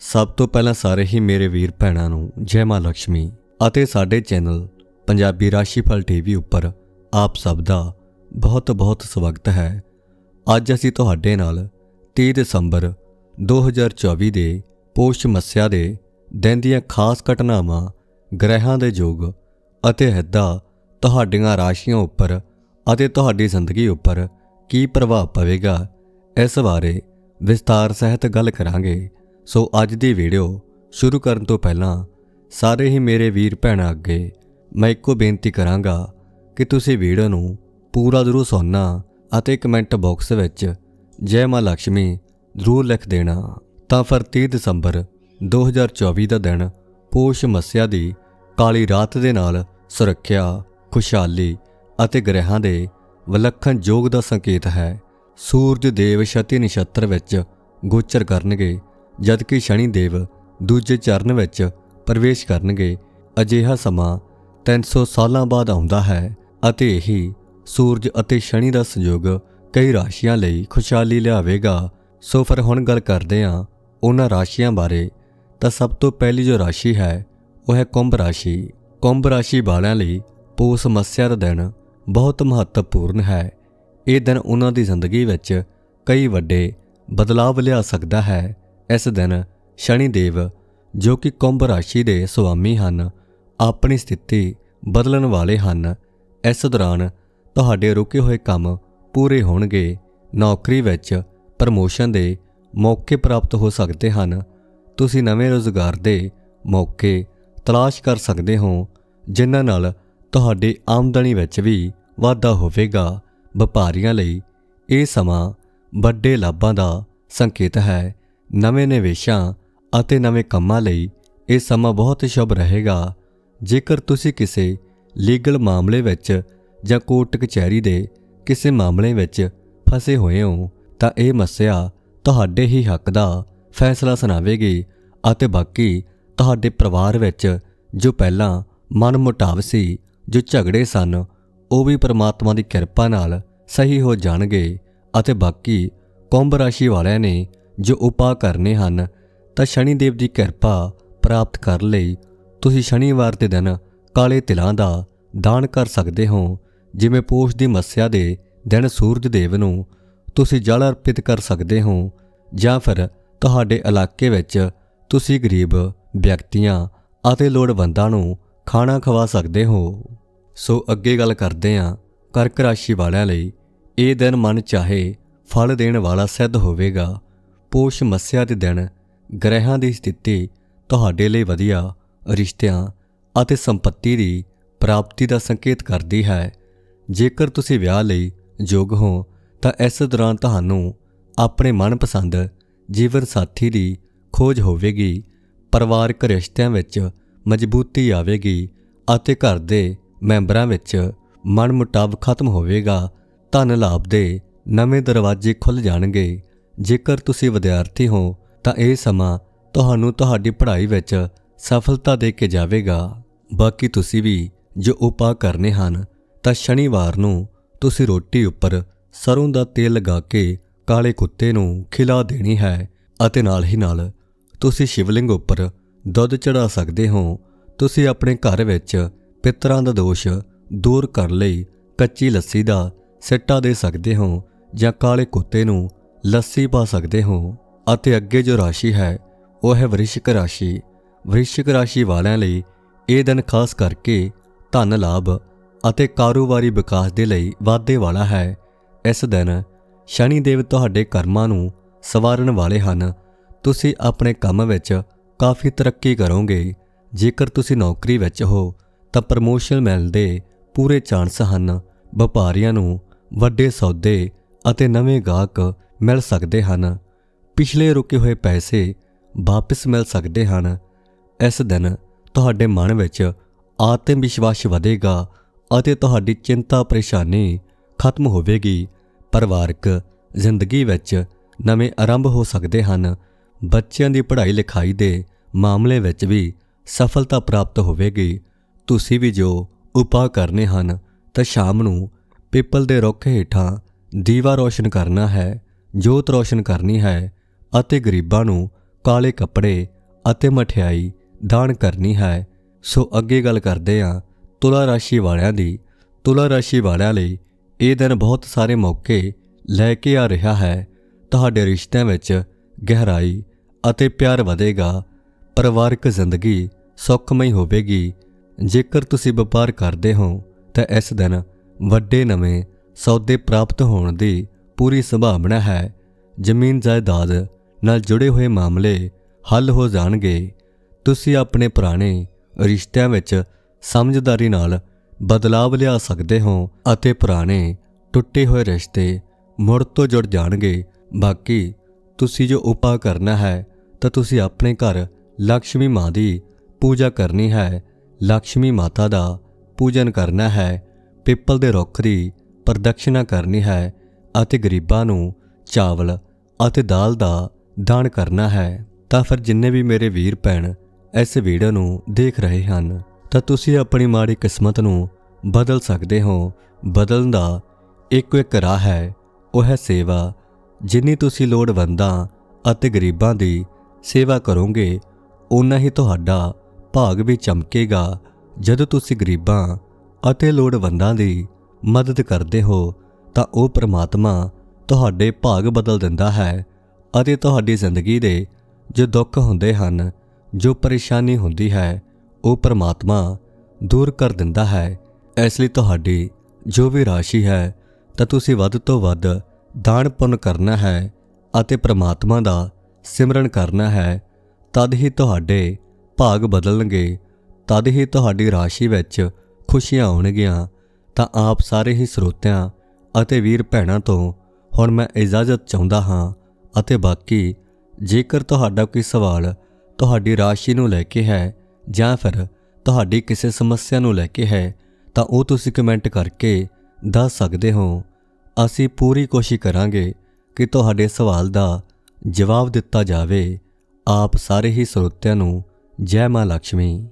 ਸਭ ਤੋਂ ਪਹਿਲਾਂ ਸਾਰੇ ਹੀ ਮੇਰੇ ਵੀਰ ਭੈਣਾਂ ਨੂੰ ਜੈ ਮਾਂ ਲక్ష్ਮੀ ਅਤੇ ਸਾਡੇ ਚੈਨਲ ਪੰਜਾਬੀ ਰਾਸ਼ੀਫਲ ਟੀਵੀ ਉੱਪਰ ਆਪ ਸਭ ਦਾ ਬਹੁਤ-ਬਹੁਤ ਸਵਾਗਤ ਹੈ। ਅੱਜ ਅਸੀਂ ਤੁਹਾਡੇ ਨਾਲ 30 ਦਸੰਬਰ 2024 ਦੇ ਪੋਸ਼ ਮੱਸਿਆ ਦੇ ਦਿਨ ਦੀਆਂ ਖਾਸ ਘਟਨਾਵਾਂ, ਗ੍ਰਹਿਾਂ ਦੇ ਯੋਗ ਅਤੇ ਹਿੱਦਾਂ ਤੁਹਾਡੀਆਂ ਰਾਸ਼ੀਆਂ ਉੱਪਰ ਅਤੇ ਤੁਹਾਡੀ ਜ਼ਿੰਦਗੀ ਉੱਪਰ ਕੀ ਪ੍ਰਭਾਵ ਪਵੇਗਾ, ਇਸ ਬਾਰੇ ਵਿਸਤਾਰ ਸਹਿਤ ਗੱਲ ਕਰਾਂਗੇ। ਸੋ ਅੱਜ ਦੀ ਵੀਡੀਓ ਸ਼ੁਰੂ ਕਰਨ ਤੋਂ ਪਹਿਲਾਂ ਸਾਰੇ ਹੀ ਮੇਰੇ ਵੀਰ ਭੈਣਾਂ ਅੱਗੇ ਮੈਂ ਇੱਕੋ ਬੇਨਤੀ ਕਰਾਂਗਾ ਕਿ ਤੁਸੀਂ ਵੀਡੀਓ ਨੂੰ ਪੂਰਾ ਜ਼ਰੂਰ ਸੁਣਨਾ ਅਤੇ ਕਮੈਂਟ ਬਾਕਸ ਵਿੱਚ ਜੈ ਮਾਂ ਲక్ష్ਮੀ ਜ਼ਰੂਰ ਲਿਖ ਦੇਣਾ। ਤਾਂ ਫਿਰ 30 ਦਸੰਬਰ 2024 ਦਾ ਦਿਨ ਪੋਸ਼ ਮੱਸਿਆ ਦੀ ਕਾਲੀ ਰਾਤ ਦੇ ਨਾਲ ਸੁਰੱਖਿਆ, ਖੁਸ਼ਹਾਲੀ ਅਤੇ ਗ੍ਰਹਿਾਂ ਦੇ ਵਿਲੱਖਣ ਯੋਗ ਦਾ ਸੰਕੇਤ ਹੈ। ਸੂਰਜ, ਦੇਵ ਛਤੀ ਨਛੱਤਰ ਵਿੱਚ ਗੋਚਰ ਕਰਨਗੇ ਜਦਕਿ ਸ਼ਨੀ ਦੇਵ ਦੂਜੇ ਚਰਨ ਵਿੱਚ ਪ੍ਰਵੇਸ਼ ਕਰਨਗੇ, ਅਜਿਹਾ ਸਮਾਂ 300 ਸਾਲਾਂ ਬਾਅਦ ਆਉਂਦਾ ਹੈ ਅਤੇ ਇਹੀ ਸੂਰਜ ਅਤੇ ਸ਼ਨੀ ਦਾ ਸੰਯੋਗ ਕਈ ਰਾਸ਼ੀਆਂ ਲਈ ਖੁਸ਼ਹਾਲੀ ਲਿਆਵੇਗਾ। ਸੋ ਫਿਰ ਹੁਣ ਗੱਲ ਕਰਦੇ ਹਾਂ ਉਹਨਾਂ ਰਾਸ਼ੀਆਂ ਬਾਰੇ। ਤਾਂ ਸਭ ਤੋਂ ਪਹਿਲੀ ਜੋ ਰਾਸ਼ੀ ਹੈ, ਉਹ ਹੈ ਕੁੰਭ ਰਾਸ਼ੀ। ਕੁੰਭ ਰਾਸ਼ੀ ਵਾਲਿਆਂ ਲਈ ਪੋਸ ਮੱਸਿਆ ਦਾ ਦਿਨ ਬਹੁਤ ਮਹੱਤਵਪੂਰਨ ਹੈ। ਇਹ ਦਿਨ ਉਹਨਾਂ ਦੀ ਜ਼ਿੰਦਗੀ ਵਿੱਚ ਕਈ ਵੱਡੇ ਬਦਲਾਅ ਲਿਆ ਸਕਦਾ ਹੈ। ਇਸ ਦਿਨ ਸ਼ਨੀ ਦੇਵ ਜੋ ਕਿ ਕੁੰਭ ਰਾਸ਼ੀ ਦੇ ਸੁਆਮੀ ਹਨ, ਆਪਣੀ ਸਥਿਤੀ ਬਦਲਣ ਵਾਲੇ ਹਨ। ਇਸ ਦੌਰਾਨ ਤੁਹਾਡੇ ਰੁਕੇ ਹੋਏ ਕੰਮ ਪੂਰੇ ਹੋਣਗੇ। ਨੌਕਰੀ ਵਿੱਚ ਪ੍ਰਮੋਸ਼ਨ ਦੇ ਮੌਕੇ ਪ੍ਰਾਪਤ ਹੋ ਸਕਦੇ ਹਨ। ਤੁਸੀਂ ਨਵੇਂ ਰੋਜ਼ਗਾਰ ਦੇ ਮੌਕੇ ਤਲਾਸ਼ ਕਰ ਸਕਦੇ ਹੋ, ਜਿਨ੍ਹਾਂ ਨਾਲ ਤੁਹਾਡੀ ਆਮਦਨੀ ਵਿੱਚ ਵੀ ਵਾਧਾ ਹੋਵੇਗਾ। ਵਪਾਰੀਆਂ ਲਈ ਇਹ ਸਮਾਂ ਵੱਡੇ ਲਾਭਾਂ ਦਾ ਸੰਕੇਤ ਹੈ। ਨਵੇਂ ਨਿਵੇਸ਼ਾਂ ਅਤੇ ਨਵੇਂ ਕੰਮਾਂ ਲਈ ਇਹ ਸਮਾਂ ਬਹੁਤ ਸ਼ੁਭ ਰਹੇਗਾ। ਜੇਕਰ ਤੁਸੀਂ ਕਿਸੇ ਲੀਗਲ ਮਾਮਲੇ ਵਿੱਚ ਜਾਂ ਕੋਰਟ ਕਚਹਿਰੀ ਦੇ ਕਿਸੇ ਮਾਮਲੇ ਵਿੱਚ ਫਸੇ ਹੋਏ ਹੋ, ਤਾਂ ਇਹ ਮੱਸਿਆ ਤੁਹਾਡੇ ਹੀ ਹੱਕ ਦਾ ਫੈਸਲਾ ਸੁਣਾਵੇਗੀ ਅਤੇ ਬਾਕੀ ਤੁਹਾਡੇ ਪਰਿਵਾਰ ਵਿੱਚ ਜੋ ਪਹਿਲਾਂ ਮਨਮੁਟਾਵ ਸੀ, ਜੋ ਝਗੜੇ ਸਨ, ਉਹ ਵੀ ਪ੍ਰਮਾਤਮਾ ਦੀ ਕਿਰਪਾ ਨਾਲ ਸਹੀ ਹੋ ਜਾਣਗੇ ਅਤੇ ਬਾਕੀ ਕੁੰਭ ਰਾਸ਼ੀ ਵਾਲਿਆਂ ਨੇ ਜੋ ਉਪਾਅ ਕਰਨੇ ਹਨ, ਤਾਂ ਸ਼ਨੀ ਦੇਵ ਦੀ ਕਿਰਪਾ ਪ੍ਰਾਪਤ ਕਰ ਲਈ। ਤੁਸੀਂ ਸ਼ਨੀਵਾਰ ਦੇ ਦਿਨ ਕਾਲੇ ਤਿਲਾਂ ਦਾ ਦਾਨ ਕਰ ਸਕਦੇ ਹੋ। ਜਿਵੇਂ ਪੋਸ਼ ਦੀ ਮੱਸਿਆ ਦੇ ਦਿਨ ਸੂਰਜ ਦੇਵ ਨੂੰ ਤੁਸੀਂ ਜਲ ਅਰਪਿਤ ਕਰ ਸਕਦੇ ਹੋ, ਜਾਂ ਫਿਰ ਤੁਹਾਡੇ ਇਲਾਕੇ ਵਿੱਚ ਤੁਸੀਂ ਗਰੀਬ ਵਿਅਕਤੀਆਂ ਅਤੇ ਲੋੜਵੰਦਾਂ ਨੂੰ ਖਾਣਾ ਖਵਾ ਸਕਦੇ ਹੋ। ਸੋ ਅੱਗੇ ਗੱਲ ਕਰਦੇ ਹਾਂ ਕਰਕ ਰਾਸ਼ੀ ਵਾਲਿਆਂ ਲਈ। ਇਹ ਦਿਨ ਮਨ ਚਾਹੇ ਫਲ ਦੇਣ ਵਾਲਾ ਸਿੱਧ ਹੋਵੇਗਾ। ਪੋਸ਼ ਮੱਸਿਆ ਦੇ ਦਿਨ ਗ੍ਰਹਿਾਂ ਦੀ ਸਥਿਤੀ ਤੁਹਾਡੇ ਲਈ ਵਧੀਆ, ਰਿਸ਼ਤਿਆਂ ਅਤੇ ਸੰਪਤੀ ਦੀ ਪ੍ਰਾਪਤੀ ਦਾ ਸੰਕੇਤ ਕਰਦੀ ਹੈ। ਜੇਕਰ ਤੁਸੀਂ ਵਿਆਹ ਲਈ ਯੋਗ ਹੋ, ਤਾਂ ਇਸ ਦੌਰਾਨ ਤੁਹਾਨੂੰ ਆਪਣੇ ਮਨਪਸੰਦ ਜੀਵਨ ਸਾਥੀ ਦੀ ਖੋਜ ਹੋਵੇਗੀ, ਪਰਿਵਾਰਕ ਰਿਸ਼ਤਿਆਂ ਵਿੱਚ ਮਜ਼ਬੂਤੀ ਆਵੇਗੀ ਅਤੇ ਘਰ ਦੇ ਮੈਂਬਰਾਂ ਵਿੱਚ ਮਨਮੁਟਾਵ ਖਤਮ ਹੋਵੇਗਾ। ਧਨ ਲਾਭ ਦੇ ਨਵੇਂ ਦਰਵਾਜ਼ੇ ਖੁੱਲ ਜਾਣਗੇ। ਜੇਕਰ ਤੁਸੀਂ ਵਿਦਿਆਰਥੀ ਹੋ, ਤਾਂ ਇਹ ਸਮਾਂ ਤੁਹਾਨੂੰ ਤੁਹਾਡੀ ਪੜ੍ਹਾਈ ਵਿੱਚ ਸਫਲਤਾ ਦੇ ਕੇ ਜਾਵੇਗਾ। ਬਾਕੀ ਤੁਸੀਂ ਵੀ ਜੋ ਉਪਾਅ ਕਰਨੇ ਹਨ, ਤਾਂ ਸ਼ਨੀਵਾਰ ਨੂੰ ਤੁਸੀਂ ਰੋਟੀ ਉੱਪਰ ਸਰੋਂ ਦਾ ਤੇਲ ਲਗਾ ਕੇ ਕਾਲੇ ਕੁੱਤੇ ਨੂੰ ਖਿਲਾ ਦੇਣੀ ਹੈ ਅਤੇ ਨਾਲ ਹੀ ਨਾਲ ਤੁਸੀਂ ਸ਼ਿਵਲਿੰਗ ਉੱਪਰ ਦੁੱਧ ਚੜਾ ਸਕਦੇ ਹੋ। ਤੁਸੀਂ ਆਪਣੇ ਘਰ ਵਿੱਚ ਪਿਤਰਾਂ ਦਾ ਦੋਸ਼ ਦੂਰ ਕਰਨ ਲਈ ਕੱਚੀ ਲੱਸੀ ਦਾ ਸਿੱਟਾ ਦੇ ਸਕਦੇ ਹੋ ਜਾਂ ਕਾਲੇ ਕੁੱਤੇ ਨੂੰ ਲੱਸੀ ਪਾ ਸਕਦੇ ਹੋ ਅਤੇ ਅੱਗੇ ਜੋ ਰਾਸ਼ੀ ਹੈ, ਉਹ ਹੈ ਵ੍ਰਿਸ਼ਿਕ ਰਾਸ਼ੀ। ਵ੍ਰਿਸ਼ਿਕ ਰਾਸ਼ੀ ਵਾਲਿਆਂ ਲਈ ਇਹ ਦਿਨ ਖਾਸ ਕਰਕੇ ਧਨ ਲਾਭ ਅਤੇ ਕਾਰੋਬਾਰੀ ਵਿਕਾਸ ਦੇ ਲਈ ਵਾਧੇ ਵਾਲਾ ਹੈ। ਇਸ ਦਿਨ ਸ਼ਨੀ ਦੇਵ ਤੁਹਾਡੇ ਕਰਮਾਂ ਨੂੰ ਸਵਾਰਨ ਵਾਲੇ ਹਨ। ਤੁਸੀਂ ਆਪਣੇ ਕੰਮ ਵਿੱਚ ਕਾਫੀ ਤਰੱਕੀ ਕਰੋਗੇ। ਜੇਕਰ ਤੁਸੀਂ ਨੌਕਰੀ ਵਿੱਚ ਹੋ, ਤਾਂ ਪ੍ਰਮੋਸ਼ਨ ਮਿਲਣ ਦੇ ਪੂਰੇ ਚਾਂਸ ਹਨ। ਵਪਾਰੀਆਂ ਨੂੰ ਵੱਡੇ ਸੌਦੇ ਅਤੇ ਨਵੇਂ ਗਾਹਕ ਮਿਲ ਸਕਦੇ ਹਨ। ਪਿਛਲੇ ਰੁਕੇ ਹੋਏ ਪੈਸੇ ਵਾਪਸ ਮਿਲ ਸਕਦੇ ਹਨ। ਇਸ ਦਿਨ ਤੁਹਾਡੇ ਮਨ ਵਿੱਚ ਆਤਮ ਵਿਸ਼ਵਾਸ ਵਧੇਗਾ ਅਤੇ ਤੁਹਾਡੀ ਚਿੰਤਾ ਪਰੇਸ਼ਾਨੀ ਖਤਮ ਹੋਵੇਗੀ। ਪਰਿਵਾਰਕ ਜ਼ਿੰਦਗੀ ਵਿੱਚ ਨਵੇਂ ਆਰੰਭ ਹੋ ਸਕਦੇ ਹਨ। ਬੱਚਿਆਂ ਦੀ ਪੜ੍ਹਾਈ ਲਿਖਾਈ ਦੇ ਮਾਮਲੇ ਵਿੱਚ ਵੀ ਸਫਲਤਾ ਪ੍ਰਾਪਤ ਹੋਵੇਗੀ। ਤੁਸੀਂ ਵੀ ਜੋ ਉਪਾਅ ਕਰਨੇ ਹਨ, ਤਾਂ ਸ਼ਾਮ ਨੂੰ ਪਿੱਪਲ ਦੇ ਰੁੱਖ ਹੇਠਾਂ ਦੀਵਾ ਰੋਸ਼ਨ ਕਰਨਾ ਹੈ। ਜੋਤ ਰੌਸ਼ਨ ਕਰਨੀ ਹੈ ਅਤੇ ਗਰੀਬਾਂ ਨੂੰ ਕਾਲੇ ਕੱਪੜੇ ਅਤੇ ਮਠਿਆਈ ਦਾਨ ਕਰਨੀ ਹੈ। ਸੋ ਅੱਗੇ ਗੱਲ ਕਰਦੇ ਹਾਂ ਤੁਲਾ ਰਾਸ਼ੀ ਵਾਲਿਆਂ ਦੀ। ਤੁਲਾ ਰਾਸ਼ੀ ਵਾਲਿਆਂ ਲਈ ਇਹ ਦਿਨ ਬਹੁਤ ਸਾਰੇ ਮੌਕੇ ਲੈ ਕੇ ਆ ਰਿਹਾ ਹੈ। ਤੁਹਾਡੇ ਰਿਸ਼ਤਿਆਂ ਵਿੱਚ ਗਹਿਰਾਈ ਅਤੇ ਪਿਆਰ ਵਧੇਗਾ। ਪਰਿਵਾਰਕ ਜ਼ਿੰਦਗੀ ਸੁਖਮਈ ਹੋਵੇਗੀ। ਜੇਕਰ ਤੁਸੀਂ ਵਪਾਰ ਕਰਦੇ ਹੋ ਤਾਂ ਇਸ ਦਿਨ ਵੱਡੇ ਨਵੇਂ ਸੌਦੇ ਪ੍ਰਾਪਤ ਹੋਣ ਦੀ ਪੂਰੀ ਸੰਭਾਵਨਾ ਹੈ, ਜ਼ਮੀਨ ਜਾਇਦਾਦ ਨਾਲ ਜੁੜੇ ਹੋਏ ਮਾਮਲੇ ਹੱਲ ਹੋ ਜਾਣਗੇ। ਤੁਸੀਂ ਆਪਣੇ ਪੁਰਾਣੇ ਰਿਸ਼ਤਿਆਂ ਵਿੱਚ ਸਮਝਦਾਰੀ ਨਾਲ ਬਦਲਾਅ ਲਿਆ ਸਕਦੇ ਹੋ ਅਤੇ ਪੁਰਾਣੇ ਟੁੱਟੇ ਹੋਏ ਰਿਸ਼ਤੇ ਮੁੜ ਤੋਂ ਜੁੜ ਜਾਣਗੇ। ਬਾਕੀ ਤੁਸੀਂ ਜੋ ਉਪਾਅ ਕਰਨਾ ਹੈ, ਤਾਂ ਤੁਸੀਂ ਆਪਣੇ ਘਰ ਲక్ష్ਮੀ ਮਾਂ ਦੀ ਪੂਜਾ ਕਰਨੀ ਹੈ। ਲక్ష్ਮੀ ਮਾਤਾ ਦਾ ਪੂਜਨ ਕਰਨਾ ਹੈ, ਪਿੱਪਲ ਦੇ ਰੁੱਖ ਦੀ ਪ੍ਰਦਕਸ਼ਨਾ ਕਰਨੀ ਹੈ ਅਤੇ ਗਰੀਬਾਂ ਨੂੰ ਚਾਵਲ ਅਤੇ ਦਾਲ ਦਾ ਦਾਨ ਕਰਨਾ ਹੈ, ਤਾਂ ਫਿਰ ਜਿੰਨੇ ਵੀ ਮੇਰੇ ਵੀਰ ਭੈਣ ਇਸ ਵੀਡੀਓ ਨੂੰ ਦੇਖ ਰਹੇ ਹਨ, ਤਾਂ ਤੁਸੀਂ ਆਪਣੀ ਮਾੜੀ ਕਿਸਮਤ ਨੂੰ ਬਦਲ ਸਕਦੇ ਹੋ। ਬਦਲਣ ਦਾ ਇੱਕੋ ਇੱਕ ਰਾਹ ਹੈ, ਉਹ ਹੈ ਸੇਵਾ, ਜਿੰਨੀ ਤੁਸੀਂ ਲੋੜਵੰਦਾਂ ਅਤੇ ਗਰੀਬਾਂ ਦੀ ਸੇਵਾ ਕਰੋਗੇ ਉਨਾ ਹੀ ਤੁਹਾਡਾ ਭਾਗ ਵੀ ਚਮਕੇਗਾ, ਜਦੋਂ ਤੁਸੀਂ ਗਰੀਬਾਂ ਅਤੇ ਲੋੜਵੰਦਾਂ ਦੀ ਮਦਦ ਕਰਦੇ ਹੋ। ਤਾਂ ਉਹ ਪ੍ਰਮਾਤਮਾ ਤੁਹਾਡੇ ਭਾਗ ਬਦਲ ਦਿੰਦਾ ਹੈ ਅਤੇ ਤੁਹਾਡੀ ਜ਼ਿੰਦਗੀ ਦੇ ਜੋ ਦੁੱਖ ਹੁੰਦੇ ਹਨ, ਜੋ ਪਰੇਸ਼ਾਨੀ ਹੁੰਦੀ ਹੈ, ਉਹ ਪ੍ਰਮਾਤਮਾ ਦੂਰ ਕਰ ਦਿੰਦਾ ਹੈ। ਇਸ ਲਈ ਤੁਹਾਡੀ ਜੋ ਵੀ ਰਾਸ਼ੀ ਹੈ, ਤਾਂ ਤੁਸੀਂ ਵੱਧ ਤੋਂ ਵੱਧ ਦਾਨ ਪੁੰਨ ਕਰਨਾ ਹੈ ਅਤੇ ਪ੍ਰਮਾਤਮਾ ਦਾ ਸਿਮਰਨ ਕਰਨਾ ਹੈ। ਤਦ ਹੀ ਤੁਹਾਡੇ ਭਾਗ ਬਦਲਣਗੇ, ਤਦ ਹੀ ਤੁਹਾਡੀ ਰਾਸ਼ੀ ਵਿੱਚ ਖੁਸ਼ੀਆਂ ਆਉਣਗੀਆਂ, ਤਾਂ ਆਪ ਸਾਰੇ ਹੀ ਸਰੋਤਿਆਂ ਅਤੇ ਵੀਰ ਭੈਣਾਂ ਤੋਂ ਹੁਣ ਮੈਂ ਇਜਾਜ਼ਤ ਚਾਹੁੰਦਾ ਹਾਂ ਅਤੇ ਬਾਕੀ ਜੇਕਰ ਤੁਹਾਡਾ ਕੋਈ ਸਵਾਲ ਤੁਹਾਡੀ ਰਾਸ਼ੀ ਨੂੰ ਲੈ ਕੇ ਹੈ ਜਾਂ ਫਿਰ ਤੁਹਾਡੀ ਕਿਸੇ ਸਮੱਸਿਆ ਨੂੰ ਲੈ ਕੇ ਹੈ, ਤਾਂ ਉਹ ਤੁਸੀਂ ਕਮੈਂਟ ਕਰਕੇ ਦੱਸ ਸਕਦੇ ਹੋ। ਅਸੀਂ ਪੂਰੀ ਕੋਸ਼ਿਸ਼ ਕਰਾਂਗੇ ਕਿ ਤੁਹਾਡੇ ਸਵਾਲ ਦਾ ਜਵਾਬ ਦਿੱਤਾ ਜਾਵੇ। ਆਪ ਸਾਰੇ ਹੀ ਸਰੋਤਿਆਂ ਨੂੰ ਜੈ ਮਾਂ ਲక్ష్ਮੀ